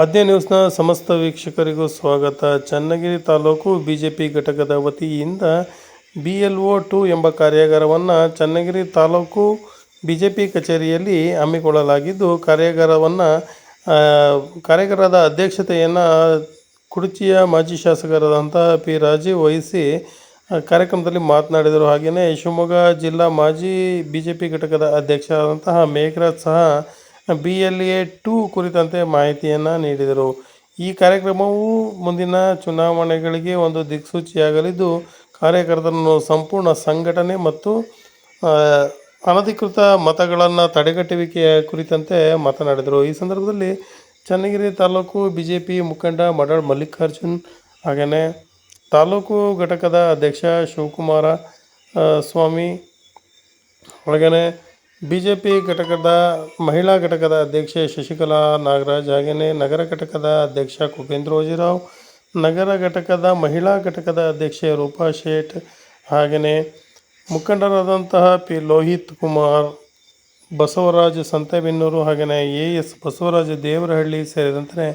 ಆದ್ಯ ನ್ಯೂಸ್ನ ಸಮಸ್ತ ವೀಕ್ಷಕರಿಗೂ ಸ್ವಾಗತ. Channagiri taluk B J P ಘಟಕದ ವತಿಯಿಂದ ಬಿ ಎಲ್ ಒ ಟು ಎಂಬ ಕಾರ್ಯಾಗಾರವನ್ನು Channagiri taluk B J P ಕಚೇರಿಯಲ್ಲಿ ಹಮ್ಮಿಕೊಳ್ಳಲಾಗಿದ್ದು, ಕಾರ್ಯಾಗಾರವನ್ನು ಕಾರ್ಯಾಗಾರದ ಅಧ್ಯಕ್ಷತೆಯನ್ನು ಕುಡುಚಿಯ ಮಾಜಿ ಶಾಸಕರಾದಂಥ ಪಿ ರಾಜೀವ್ ವಹಿಸಿ ಕಾರ್ಯಕ್ರಮದಲ್ಲಿ ಮಾತನಾಡಿದರು. ಹಾಗೆಯೇ ಶಿವಮೊಗ್ಗ ಜಿಲ್ಲಾ ಮಾಜಿ ಬಿ ಜೆ ಪಿ ಘಟಕದ ಅಧ್ಯಕ್ಷರಾದಂತಹ ಮೇಘರಾಜ್ ಸಹ ಬಿ ಎಲ್ ಎ ಟು ಕುರಿತಂತೆ ಮಾಹಿತಿಯನ್ನು ನೀಡಿದರು. ಈ ಕಾರ್ಯಕ್ರಮವು ಮುಂದಿನ ಚುನಾವಣೆಗಳಿಗೆ ಒಂದು ದಿಕ್ಸೂಚಿಯಾಗಲಿದ್ದು, ಕಾರ್ಯಕರ್ತರನ್ನು ಸಂಪೂರ್ಣ ಸಂಘಟನೆ ಮತ್ತು ಅನಧಿಕೃತ ಮತಗಳನ್ನು ತಡೆಗಟ್ಟುವಿಕೆಯ ಕುರಿತಂತೆ ಮಾತನಾಡಿದರು. ಈ ಸಂದರ್ಭದಲ್ಲಿ Channagiri taluk B J P ಮುಖಂಡ ಮಡಾಳ್ ಮಲ್ಲಿಕಾರ್ಜುನ್ ಹಾಗೆಯೇ ತಾಲೂಕು ಘಟಕದ ಅಧ್ಯಕ್ಷ ಶಿವಕುಮಾರ ಸ್ವಾಮಿ ಹಾಗೆಯೇ ಬಿ ಜೆ ಪಿ ಘಟಕದ ಮಹಿಳಾ ಘಟಕದ ಅಧ್ಯಕ್ಷೆ ಶಶಿಕಲಾ ನಾಗರಾಜ್ ಹಾಗೆಯೇ ನಗರ ಘಟಕದ ಅಧ್ಯಕ್ಷ ಕುಪೇಂದ್ರ ಓಜಿರಾವ್, ನಗರ ಘಟಕದ ಮಹಿಳಾ ಘಟಕದ ಅಧ್ಯಕ್ಷೆ ರೂಪಾ ಶೇಟ್ ಹಾಗೆಯೇ ಮುಖಂಡರಾದಂತಹ ಪಿ ಲೋಹಿತ್ ಕುಮಾರ್, ಬಸವರಾಜ್ ಸಂತೆಬೆನ್ನೂರು ಹಾಗೆಯೇ ಎ ಎಸ್ ಬಸವರಾಜ್ ದೇವರಹಳ್ಳಿ ಸೇರಿದಂತೆ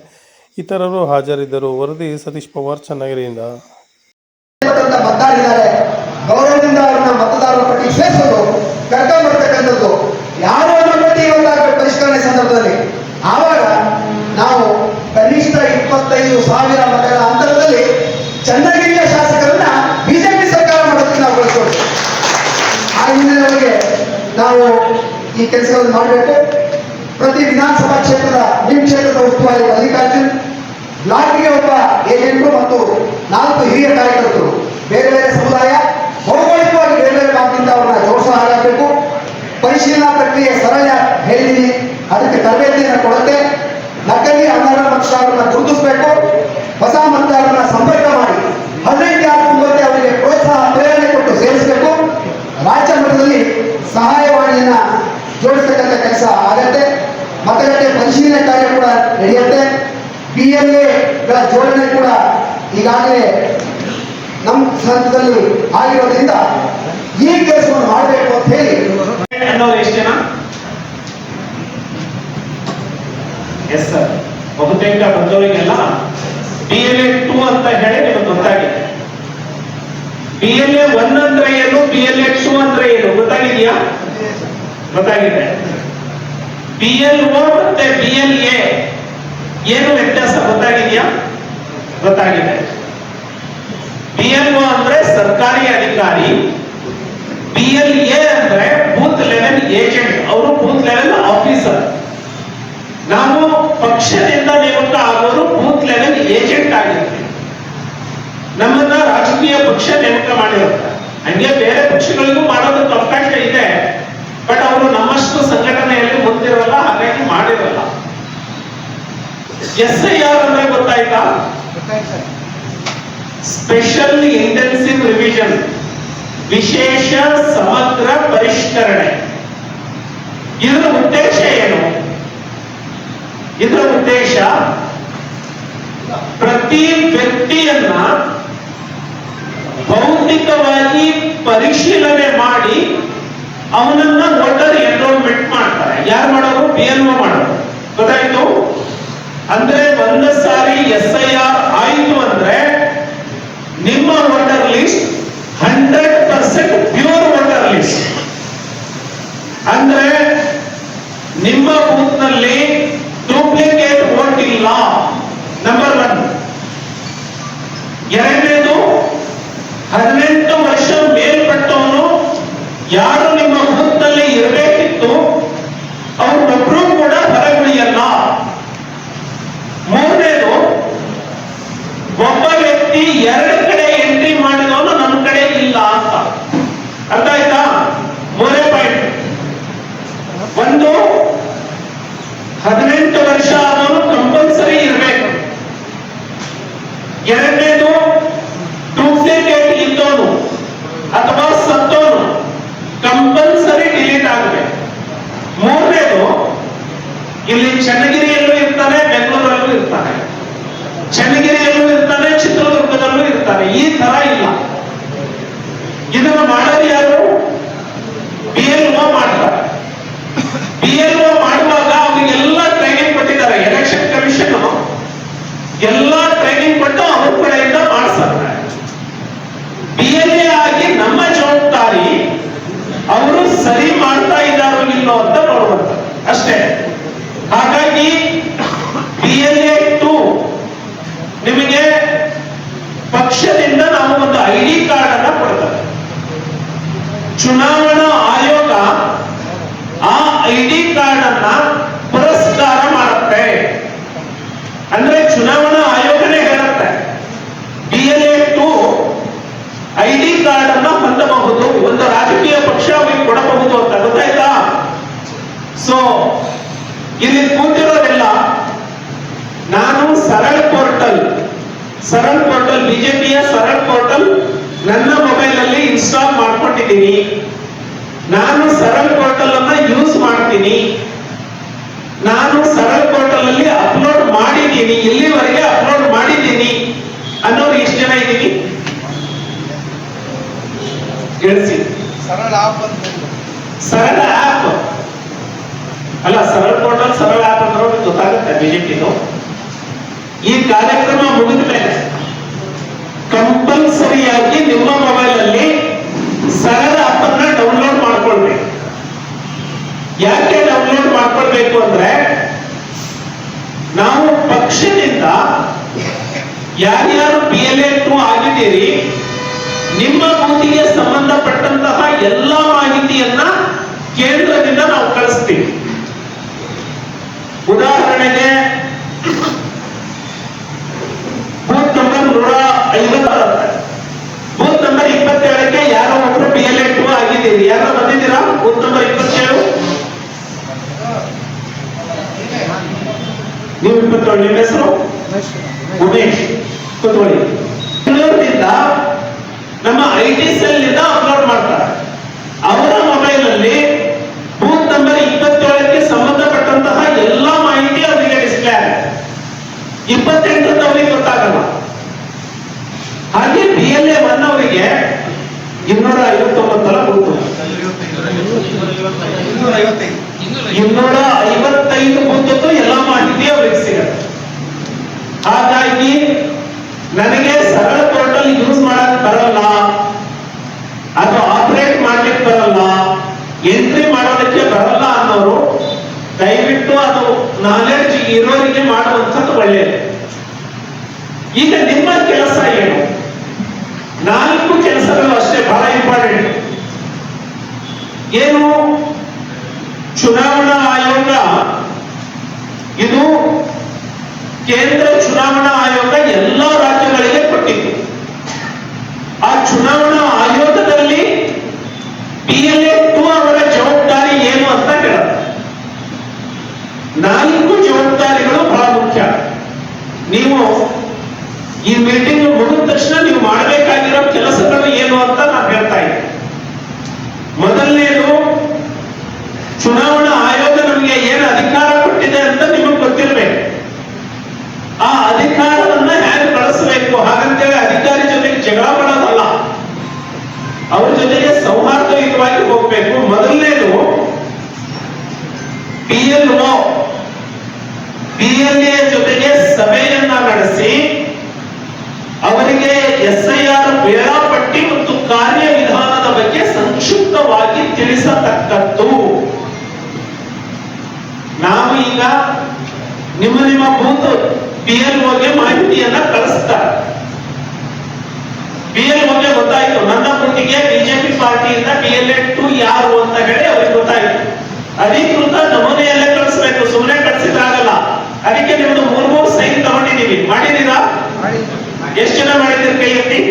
ಇತರರು ಹಾಜರಿದ್ದರು. ವರದಿ ಸತೀಶ್ ಪವಾರ್, ಚನ್ನಗಿರಿಯಿಂದ. ಮತದಾರರ ಪಟ್ಟಿ ಸೇರಿಸೋದು ಕರ್ಕೊಂಡ್ಬರ್ತಕ್ಕಂಥದ್ದು ಯಾರು ಪಟ್ಟಿ ಒಂದಾಗಬೇಕು ಪರಿಷ್ಕರಣೆ ಸಂದರ್ಭದಲ್ಲಿ. ಆವಾಗ ನಾವು ಕನಿಷ್ಠ ಇಪ್ಪತ್ತೈದು ಸಾವಿರ ಮತಗಳ ಅಂತರದಲ್ಲಿ ಚನ್ನಗಿರಿಯ ಶಾಸಕರನ್ನ ಬಿಜೆಪಿ ಸರ್ಕಾರ ಮಾಡೋದಕ್ಕೆ ನಾವು ಬಳಸ್ಕೊಂಡು ಆ ಹಿನ್ನೆಲೆಯೊಳಗೆ ನಾವು ಈ ಕೆಲಸಗಳನ್ನು ಮಾಡಬೇಕು. ಪ್ರತಿ ವಿಧಾನಸಭಾ ಕ್ಷೇತ್ರದ ನಿಮ್ಮ ಕ್ಷೇತ್ರದ ಉಸ್ತುವಾರಿ ಮಲ್ಲಿಕಾರ್ಜುನ್, ಬ್ಲಾಕ್ಗೆ ಒಬ್ಬ ಏಜೆಂಟು ಮತ್ತು ನಾಲ್ಕು ಹಿರಿಯ ಕಾರ್ಯಕರ್ತರು, ಬೇರೆ ಬೇರೆ ಸಮುದಾಯ, ಭೌಗೋಳಿಕವಾಗಿ ಬೇರೆ ಬೇರೆ ಭಾಗದಿಂದ ಅವ್ರನ್ನ ಪರಿಶೀಲನಾ ಪ್ರಕ್ರಿಯೆ ಸರಳ ಹೇಳಿದ್ದೀನಿ ಅದಕ್ಕೆ ತರಬೇತಿಯನ್ನು ಕೊಡುತ್ತೆ. ನಕಲಿ ಅನರ್ಹ ಮತದಾರರನ್ನ ಗುರುತಿಸಬೇಕು. ಹೊಸ ಮತದಾರರನ್ನ ಸಂಪರ್ಕ ಮಾಡಿ. ಹದಿನೆಂಟು ಆರು ಒಂಬತ್ತು ಅವರಿಗೆ ಪ್ರೋತ್ಸಾಹ, ಪ್ರೇರಣೆ ಕೊಟ್ಟು ಸೇರಿಸಬೇಕು. ರಾಜ್ಯ ಮಟ್ಟದಲ್ಲಿ ಸಹಾಯವಾಣಿಯನ್ನ ಜೋಡಿಸ್ತಕ್ಕಂಥ ಕೆಲಸ ಆಗತ್ತೆ. ಮತಗಟ್ಟೆ ಪರಿಶೀಲನೆ ಕಾರ್ಯ ಕೂಡ ನಡೆಯುತ್ತೆ. ಬಿ ಎಲ್ ಎಗಳ ಜೋಡಣೆ ಕೂಡ ಈಗಾಗಲೇ ನಮ್ಮ ಹಂತದಲ್ಲಿ ಆಗಿರೋದ್ರಿಂದ ಈ ಕೆಲಸವನ್ನು ಮಾಡಬೇಕು. ಅನ್ನೋರು ಎಷ್ಟು ಜನ? ಎಸ್ ಸರ್ ಬಹುತೇಕ ಬಂದವರಿಗೆಲ್ಲ ಬಿ ಎಲ್ ಎ ಟೂ ಅಂತ ಹೇಳಿ ನಿಮಗೆ ಗೊತ್ತಾಗಿದೆ. ಬಿ ಎಲ್ ಎ ಒನ್ ಅಂದ್ರೆ ಏನು? ಬಿ ಎಲ್ ಎ ಟೂ ಅಂದ್ರೆ ಏನು? ಗೊತ್ತಾಗಿದೆಯಾ? ಗೊತ್ತಾಗಿದೆ. ಬಿ ಎಲ್ ಒ ಮತ್ತೆ ಬಿ ಎಲ್ ಎ ಏನು ವ್ಯತ್ಯಾಸ ಗೊತ್ತಾಗಿದೆಯಾ? ಗೊತ್ತಾಗಿದೆ. ಬಿ ಎಲ್ ಒ ಅಂದ್ರೆ ಸರ್ಕಾರಿ ಅಧಿಕಾರಿ ಬಿ ಎಲ್ ಎ ಅಂದ್ರೆ ಏಜೆಂಟ್ ಅವರು ಬೂತ್ ಲೆವೆಲ್ ಆಫೀಸರ್ ನಾವು ಪಕ್ಷದಿಂದ ನೇಮಕ ಆಗೋರು ಬೂತ್ ಲೆವೆಲ್ ಏಜೆಂಟ್ ಆಗಿರ್ತೀವಿ ನಮ್ಮನ್ನ ರಾಜಕೀಯ ಪಕ್ಷ ನೇಮಕ ಮಾಡಿರುತ್ತೆ. ಹಂಗೆ ಬೇರೆ ಪಕ್ಷಗಳಿಗೂ ಮಾಡೋದಕ್ಕೆ ಅವಕಾಶ ಇದೆ. ಬಟ್ ಅವರು ನಮ್ಮಷ್ಟು ಸಂಘಟನೆಯಲ್ಲಿ ಮುಂದಿರಲ್ಲ ಹಾಗಾಗಿ ಮಾಡಿರಲ್ಲ. ಎಸ್ ಐ ಆರ್ ಅಂದ್ರೆ ಗೊತ್ತಾಯ್ತಾ ಸ್ಪೆಷಲ್ ಇಂಟೆನ್ಸಿವ್ ರಿವಿಷನ್ ವಿಶೇಷ ಸಮಗ್ರ ಪರಿಷ್ಕರಣೆ. ಇದರ ಉದ್ದೇಶ ಏನು? ಇದರ ಉದ್ದೇಶ ಪ್ರತಿ ವ್ಯಕ್ತಿಯನ್ನ ಭೌತಿಕವಾಗಿ ಪರಿಶೀಲನೆ ಮಾಡಿ ಅವನನ್ನ ವೋಟರ್ ಎನ್ರೋಲ್ಮೆಂಟ್ ಮಾಡ್ತಾರೆ. ಯಾರು ಮಾಡೋರು? ಬಿ ಎಲ್ ಮಾಡೋರು. ಗೊತ್ತಾಯ್ತು? ಅಂದ್ರೆ ಒಂದು ಸಾರಿ ಎಸ್ ಐ ಆರ್ ಆಯ್ತು ಅಂದ್ರೆ ನಿಮ್ಮ voter list hundred percent pure voter list ಅಂದ್ರೆ ನಿಮ್ಮ ಬೂತ್ನಲ್ಲಿ ಡೂಪ್ಲಿಕೇಟ್ ವೋಟ್ ಇಲ್ಲ ನಂಬರ್ ಒನ್ ಎರಡನೇದು ಹದಿನೆಂಟು ವರ್ಷ ಮೇಲ್ಪಟ್ಟವನು ಯಾರು ನಿಮ್ಮ ಮುಖದಲ್ಲಿ ಇರಬೇಕಿತ್ತು ಅವ್ರನ್ನೊಬ್ರು ಕೂಡ ಹೊರಗುಳಿಯಲ್ಲ. ಮೂರನೇದು, ಒಬ್ಬ ವ್ಯಕ್ತಿ ಎರಡು ಕಡೆ ಎಂಟ್ರಿ ಮಾಡಿದವನು ನಮ್ಮ ಕಡೆ ಇಲ್ಲ ಅಂತ. ಅರ್ಥ ಆಯ್ತಾ? ಮೂರೇ ಪಾಯಿಂಟ್. ಒಂದು, ಹದಿನೆಂಟು ವರ್ಷ ಇಲ್ಲಿ ಚನ್ನಗಿರಿಯಲ್ಲೂ ಇರ್ತಾನೆ, ಬೆಂಗಳೂರಲ್ಲೂ ಇರ್ತಾನೆ. ಚನ್ನಗಿರಿಯಲ್ಲೂ ಇರ್ತಾನೆ, ಚಿತ್ರದುರ್ಗದಲ್ಲೂ ಇರ್ತಾನೆ. ಈ ತರ ಇಲ್ಲ. ಇದನ್ನ ಮಾಡೋರು ಯಾರು? ಬಿ ಎಲ್ ಒ ಮಾಡ್ತಾರೆ. ಬಿ ಎಲ್ ಒ ಮಾಡುವಾಗ ಅವರಿಗೆಲ್ಲ ಟ್ರೈನಿಂಗ್ ಕೊಟ್ಟಿದ್ದಾರೆ ಎಲೆಕ್ಷನ್ ಕಮಿಷನ್ ಎಲ್ಲ ಟ್ರೈನಿಂಗ್ ಕೊಟ್ಟು ಅವ್ರ ಕಡೆಯಿಂದ ಮಾಡಿಸ್ತಾರೆ ಬಿ ಎಲ್ ಎ ಆಗಿ ನಮ್ಮ ಜವಾಬ್ದಾರಿ ಅವರು ಸರಿ ಮಾಡ್ತಾ ಇದ್ದಾರೋ ಇಲ್ಲೋ ಅಂತ ನೋಡುವಂತ ಅಷ್ಟೇ ಹಾಗಾಗಿ ಬಿ ಎಲ್ ಎ ಟು ನಿಮಗೆ ಪಕ್ಷದಿಂದ ನಾವು ಒಂದು ಐ ಡಿ ಕಾರ್ಡ್ ಅನ್ನ ಕೊಡ್ತೇವೆ ಚುನಾವಣಾ ಆಯೋಗ ಆ ಐ ಡಿ ಕಾರ್ಡ್ ಅನ್ನ ಪುರಸ್ಕಾರ ಮಾಡುತ್ತೆ ಅಂದ್ರೆ ಚುನಾವಣಾ ಆಯೋಗನೇ ಹೇಳುತ್ತೆ B L A two I D card ಅನ್ನ ಹೊಂದಬಹುದು ಒಂದು ರಾಜಕೀಯ ಪಕ್ಷ ಅವರಿಗೆ ಕೊಡಬಹುದು ಅಂತ ಗೊತ್ತಾಯ್ತಾ ಸೊ ಇಲ್ಲಿ ಕೂತಿರೋದೆಲ್ಲ ನಾನು ಸರಳ ಪೋರ್ಟಲ್ ಸರಳ ಪೋರ್ಟಲ್ ಬಿಜೆಪಿಯ ಸರಳ ಪೋರ್ಟಲ್ ನನ್ನ ಮೊಬೈಲ್ ಅಲ್ಲಿ ಇನ್ಸ್ಟಾಲ್ ಮಾಡ್ಕೊಂಡಿದ್ದೀನಿ ನಾನು ಸರಳ ಪೋರ್ಟಲ್ ಅನ್ನ ಯೂಸ್ ಮಾಡ್ತೀನಿ. ನಾನು ಸರಳ ಪೋರ್ಟಲ್ ಅಲ್ಲಿ ಅಪ್ಲೋಡ್ ಮಾಡಿದ್ದೀನಿ. ಇಲ್ಲಿವರೆಗೆ ಅಪ್ಲೋಡ್ ಮಾಡಿದ್ದೀನಿ ಅನ್ನೋರು ಎಷ್ಟು ಜನ ಇದ್ದೀನಿ ತಿಳಿಸಿ ಸರಳ ಆಪ್ ಅಂತ ಸರಳ ಆಪ್ ಅಲ್ಲ ಸರಳ ಪೋರ್ಟಲ್ ಸರಳ ಆಪ್ ಅಂದ್ರೆ ಗೊತ್ತಾಗುತ್ತೆ ಗೊತ್ತಾಗುತ್ತೆ ಬಿಜೆಪಿದು ಈ ಕಾರ್ಯಕ್ರಮ ಮುಗಿದ ಮೇಲೆ ಕಂಪಲ್ಸರಿಯಾಗಿ ನಿಮ್ಮ ಮೊಬೈಲ್ ಅಲ್ಲಿ ಸರಳ ಆಪ್ ಅನ್ನ ಡೌನ್ಲೋಡ್ ಮಾಡ್ಕೊಳ್ಬೇಕು ಯಾಕೆ ಡೌನ್ಲೋಡ್ ಮಾಡ್ಕೊಳ್ಬೇಕು ಅಂದ್ರೆ ನಾವು ಪಕ್ಷದಿಂದ ಯಾರ್ಯಾರು ಪಿ ಎಲ್ ಎ ಟು ಆಗಿದ್ದೀರಿ, ನಿಮ್ಮ ಬೂತಿಗೆ ಸಂಬಂಧಪಟ್ಟಂತಹ ಎಲ್ಲ ಮಾಹಿತಿಯನ್ನ ಕೇಂದ್ರದಿಂದ ನಾವು ಕಳಿಸ್ತೀವಿ. ಉದಾಹರಣೆಗೆ ಬೂತ್ ನಂಬರ್ ನೂರ ಐವತ್ತು ಬೂತ್ ನಂಬರ್ ಇಪ್ಪತ್ತೇಳಕ್ಕೆ ಯಾರೋ ಒಬ್ರು ಪಿ ಎಲ್ ಎ ಟು ಆಗಿದ್ದೀರಿ ಯಾರೋ ಬಂದಿದ್ದೀರಾ ಬೂತ್ ನಂಬರ್ ಇಪ್ಪತ್ತೇಳು ನೀವು ಇಪ್ಪತ್ತೇಳು ನಿಮ್ಮ ಹೆಸರು ಉಮೇಶ್ ಕುತ್ಕೊಳ್ಳಿ. ಬೆಂಗಳೂರಿನಿಂದ ನಮ್ಮ ಐ ಟಿ ಸೆಲ್ನಿಂದ ಅಪ್ಲೋಡ್ ಮಾಡ್ತಾರೆ. ಅವರ ಮೊಬೈಲ್ ಅಲ್ಲಿ ಬೂತ್ ನಂಬರ್ ಇಪ್ಪತ್ತೇಳಕ್ಕೆ ಸಂಬಂಧಪಟ್ಟಂತಹ ಎಲ್ಲ ಮಾಹಿತಿ ಅವರಿಗೆ ಡಿಸ್ಪ್ಲೇ ಆಗುತ್ತೆ. ಇಪ್ಪತ್ತೆಂಟರದ್ದು ಅವರಿಗೆ ಗೊತ್ತಾಗಲ್ಲ. ಹಾಗೆ ಬಿ ಎಲ್ ಎ ಒನ್ ಅವರಿಗೆ ಇನ್ನೂರ ಐವತ್ತೊಂಬತ್ತರ ಬೂತು ಇನ್ನೂರ ಐವತ್ತೈದು. ಇನ್ನೂರ ಐವತ್ತೈದು ಬೂತದ್ದು ಎಲ್ಲ ಮಾಹಿತಿ ಅವರಿಗೆ ಸಿಗುತ್ತೆ. ಹಾಗಾಗಿ ನನಗೆ ಸರಳ ಪೋರ್ಟಲ್ ಯೂಸ್ ಮಾಡಕ್ ಬರಲ್ಲ ಅದು ಆಪರೇಟ್ ಮಾಡ್ಲಿಕ್ಕೆ ಬರಲ್ಲ ಎಂಟ್ರಿ ಮಾಡೋದಕ್ಕೆ ಬರಲ್ಲ ಅನ್ನೋರು ದಯವಿಟ್ಟು ಅದು ನಾಲೆಡ್ಜ್ ಇರೋರಿಗೆ ಮಾಡುವಂಥದ್ದು ಒಳ್ಳೆಯದು ಈಗ ನಿಮ್ಮ ಕೆಲಸ ಏನು? ನಾಲ್ಕು ಕೆಲಸಗಳು ಅಷ್ಟೇ ಬಹಳ ಇಂಪಾರ್ಟೆಂಟ್ ಏನು? ಚುನಾವಣಾ ಆಯೋಗ ಇದು ಕೇಂದ್ರ ಚುನಾವಣಾ ಆಯೋಗ ಎಲ್ಲ ರಾಜ್ಯಗಳಿಗೆ ಕೊಟ್ಟಿತ್ತು. ಆ ಚುನಾವಣಾ ಆಯೋಗದಲ್ಲಿ ನಿಮ್ಮ ನಿಮ್ಮ ಬೂತ್ ಪಿ ಎಲ್ ಓಗೆ ಮಾಹಿತಿಯನ್ನ ಕಳಿಸ್ತಾರೆ. ಪಿ ಎಲ್ ಓಗೆ ಗೊತ್ತಾಯಿತು. ನನ್ನ ಬುಟ್ಟಿಗೆ ಬಿಜೆಪಿ ಪಾರ್ಟಿಯಿಂದ ಪಿ ಎಲ್ ಎ ಟು ಯಾರು ಅಂತ ಹೇಳಿ ಅವ್ರಿಗೆ ಗೊತ್ತಾಯಿತು. ಅಧಿಕೃತ ನಮೂನೆಯಲ್ಲೇ ಕಳಿಸ್ಬೇಕು. ಸುಮ್ಮನೆ ಕಳಿಸಿದ್ರಾಗಲ್ಲ. ಅದಕ್ಕೆ ನಿಮ್ದು ಮೂರ್ ಮೂರು ಸೈನ್ ತಗೊಂಡಿದ್ದೀವಿ. ಮಾಡಿದೀರಾ ಎಷ್ಟು ಜನ ಮಾಡಿದಿರಿ ಕೈಯಲ್ಲಿ?